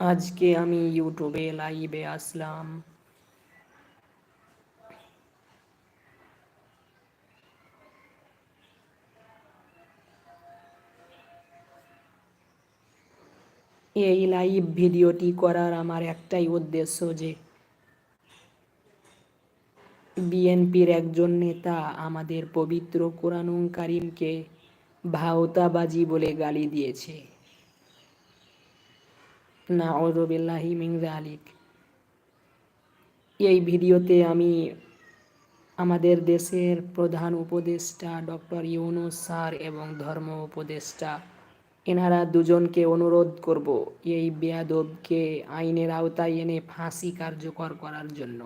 আজকে আমি ইউটিউবে লাইভে আসলাম। এই লাইভ ভিডিওটি করার আমার একটাই উদ্দেশ্য যে বিএনপির একজন নেতা আমাদের পবিত্র কোরআনুল কারিমকে ভাওতাবাজি বলে গালি দিয়েছে। না নাউজুবিল্লাহি মিন জালিক এই ভিডিওতে আমি আমাদের দেশের প্রধান উপদেষ্টা ডক্টর ইউনুস স্যার এবং ধর্ম উপদেষ্টা এনারা দুজনকে অনুরোধ করব এই বেয়াদবকে আইনের আওতায় এনে ফাঁসি কার্যকর করার জন্য।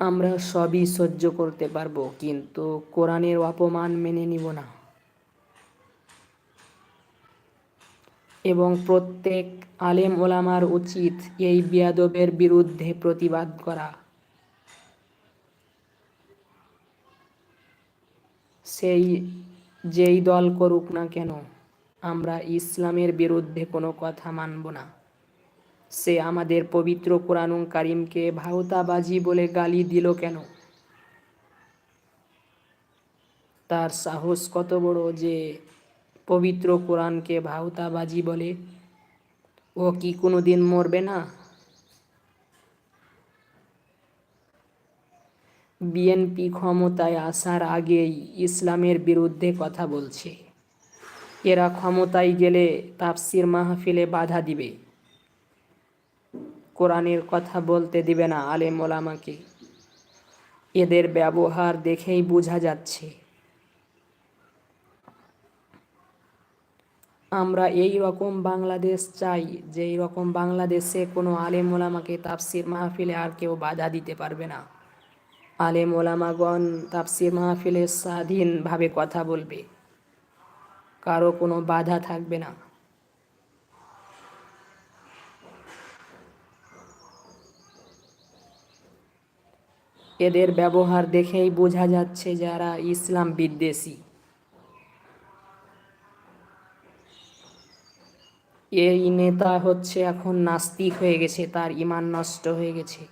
আমরা সবই সহ্য করতে পারব, কিন্তু কোরআনের অপমান মেনে নিব না। এবং প্রত্যেক আলেম ওলামার উচিত এই বিয়াদবের বিরুদ্ধে প্রতিবাদ করা। সেই যেই দল করুক না কেন, আমরা ইসলামের বিরুদ্ধে কোনো কথা মানব না। সে আমাদের পবিত্র কোরআনুল কারিমকে ভাওতাবাজি বলে গালি দিল কেন? তার সাহস কত বড় যে পবিত্র কোরআনকে ভাওতাবাজি বলে। ও কি কোনো দিন মরবে না? বিএনপি ক্ষমতায় আসার আগেই ইসলামের বিরুদ্ধে কথা বলছে। এরা ক্ষমতায় গেলে তাফসির মাহফিলে বাধা দিবে। কোরআনের কথা বলতে দিবে না আলেম ওলামাকে। এদের ব্যবহার দেখেই বোঝা যাচ্ছে। আমরা এই রকম বাংলাদেশ চাই যে এই রকম বাংলাদেশে কোনো আলেম ওলামাকে তাফসির মাহফিলে আর কেউ বাধা দিতে পারবে না। আলেম ওলামাগণ তাফসির মাহফিলে স্বাধীনভাবে কথা বলবে। কারও কোনো বাধা থাকবে না। এদের ব্যবহার দেখেই বোঝা যাচ্ছে যারা ইসলাম বিদ্বেষী। এই নেতা হচ্ছে এখন নাস্তিক হয়ে গেছে, তার ইমান নষ্ট হয়ে গেছে।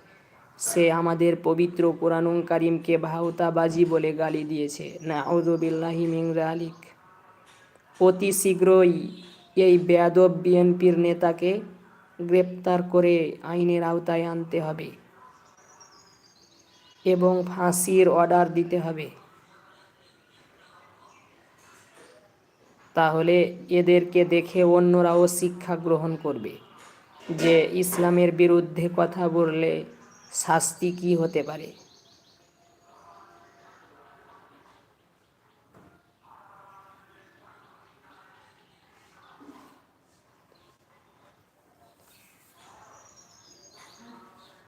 সে আমাদের পবিত্র কোরআনুল কারিমকে ভাওতাবাজি বলে গালি দিয়েছে। না নাউজুবিল্লাহি মিন জালিক অতি শীঘ্রই এই বেয়াদব বিএনপির নেতাকে গ্রেপ্তার করে আইনের আওতায় আনতে হবে। এবং ফাঁসির অর্ডার দিতে হবে। তাহলে এদেরকে দেখে অন্যরাও শিক্ষা গ্রহণ করবে যে ইসলামের বিরুদ্ধে কথা বললে শাস্তি কি হতে পারে।